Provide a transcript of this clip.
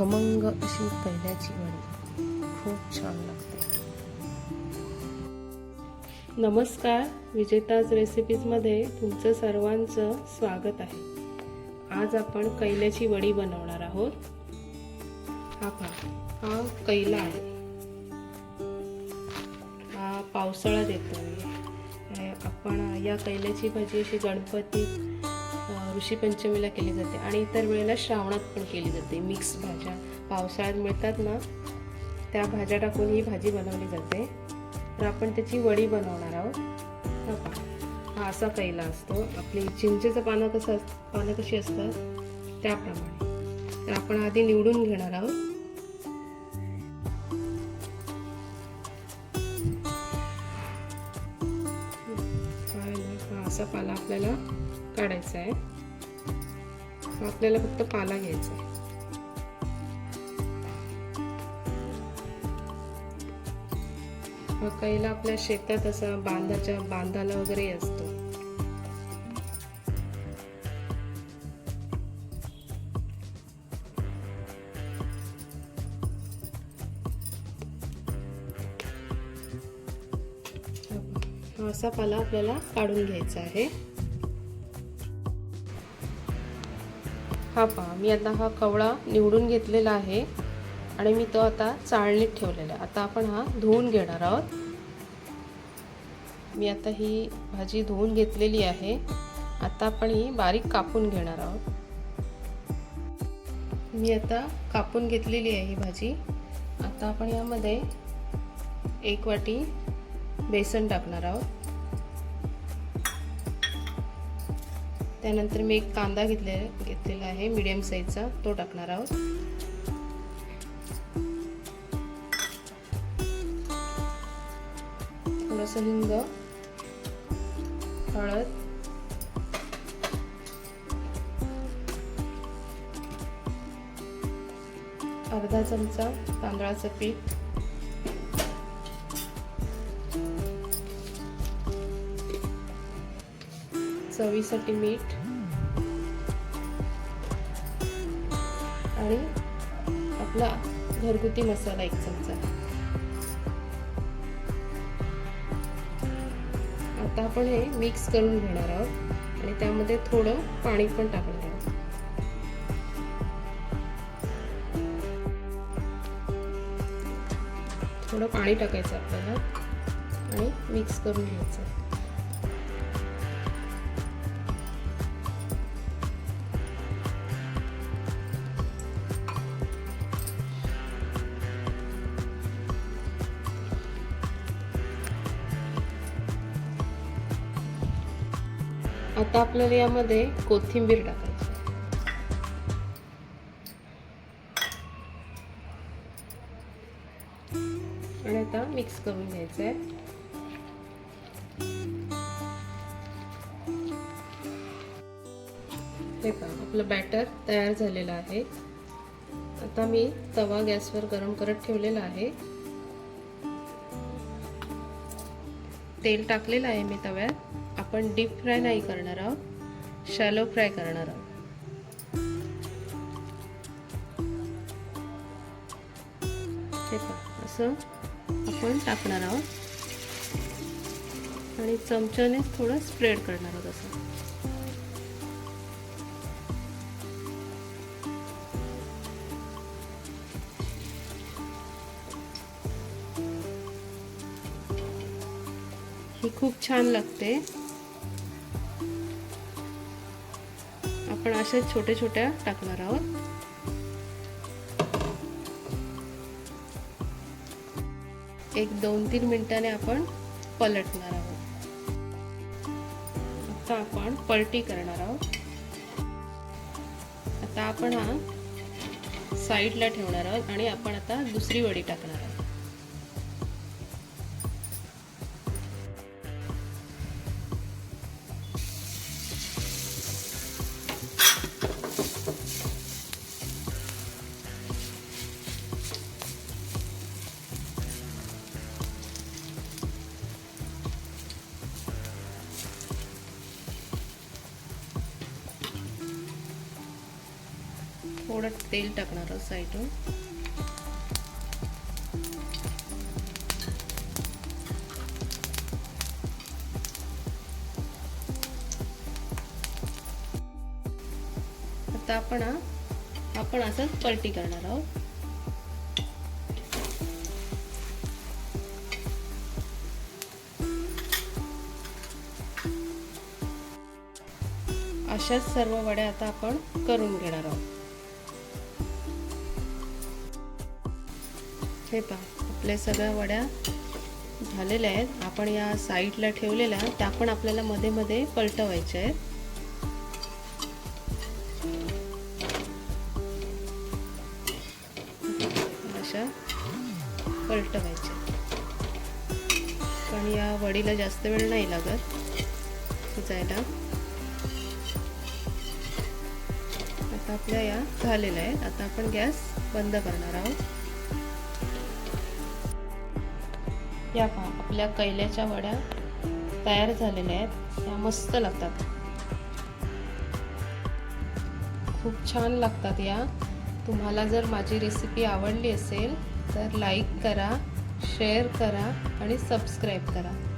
खमंग अशी कैल्याची वडी खूप छान लागते. नमस्कार विजेताज रेसिपीजमध्ये तुमचं सर्वांचं स्वागत आहे. आज आपण कैल्याची वडी बनवणार आहोत. हा पहा हा कैला आहे. हा पावसाळ्यात येतो आपण या कैल्याची भाजी अशी गणपती ऋषीपंचमीला केली जाते आणि इतर वेळेला श्रावणात पण केली जाते. मिक्स भाज्या पावसाळ्यात मिळतात ना त्या भाज्या टाकून ही भाजी बनवली जाते. तर आपण त्याची वडी बनवणार आहोत. हा पहा. हा असा कैला असतो. आपली चिंचेचं पानं कसं अस पानं कशी असतात? त्याप्रमाणे. तर आपण आधी निवडून घेणार आहोत. हा असा पाला आपल्याला काढायचा आहे. आपल्याला फक्त पाला घ्यायचा आहे. हा कैला आपल्या शेतात असा बांधाच्या बांधाला वगैरे असतो. असा पाला आपल्याला काढून घ्यायचा आहे. हा पहा मी आता हा कवळा निवडून घेतलेला आहे आणि मी तो आता चाळणीत ठेवलेला आहे. आता आपण हा धुवून घेणार आहोत. मी आता ही भाजी धुवून घेतलेली आहे. आता आपण ही बारीक कापून घेणार आहोत. मी आता कापून घेतलेली आहे ही भाजी. आता आपण यामध्ये एक वाटी बेसन टाकणार आहोत. त्यानंतर मी एक कांदा घेतले घेतलेला आहे मीडियम साईजचा तो टाकणार आहोत. थोडंसं हिंग हळद. अर्धा चमचा तांदळाचं पीठ. चवीसाठी मीठ. आणि आपला घरगुती मसाला एक चमचा. आता आपण हे मिक्स करून घेणार आहोत. आणि त्यामध्ये थोडं पाणी पण टाकणार आहोत. थोडं पाणी टाकायचं आपल्याला. आणि मिक्स करून घ्यायचं. आता आपल्याला यामध्ये कोथिंबीर टाकायची. आणि आता मिक्स करून घ्यायचं आहे. हे पहा आपलं बॅटर तयार झालेलं आहे. आता मी तवा गॅसवर गरम करत ठेवलेला आहे. तेल टाकलेलं आहे मी तव्यात. आपण डीप फ्राय नाही करणार आहोत. शॅलो फ्राय करणार आहोत. हे पहा असं आपण टाकणार आहोत. आणि चमच्याने थोडं स्प्रेड करणार आहोत असं. ही खूप छान लागते. आपण अशा छोट्या छोट्या टाकणार आहोत. एक दोन तीन मिनिटाने आपण पलटणार आहोत. आता आपण पलटी करणार आहोत. आता आपण हा साईडला ठेवणार आहोत आणि आपण आता दुसरी वडी टाकणार आहोत. थोडं तेल टाकणार आहोत साईडून. आता आपण आपण असंच पलटी करणार आहोत. अशाच सर्व वड्या आता आपण करून घेणार आहोत. हे पहा आपल्या सगळ्या वड्या झालेल्या आहेत. आपण या साईडला ठेवलेल्या त्या पण आपल्याला मध्ये मध्ये पलटवायच्या आहेत. अशा पलटवायच्या पण या वडीला जास्त वेळ नाही लागत शिजायला. आता आपल्या या झालेल्या आहेत. आता आपण गॅस बंद करणार आहोत. या पहा आपल्या कैल्याच्या वड्या तयार झालेल्या आहेत. त्या मस्त लागतात. खूप छान लागतात या. तुम्हाला जर माझी रेसिपी आवडली असेल तर लाईक करा शेअर करा आणि सबस्क्राईब करा.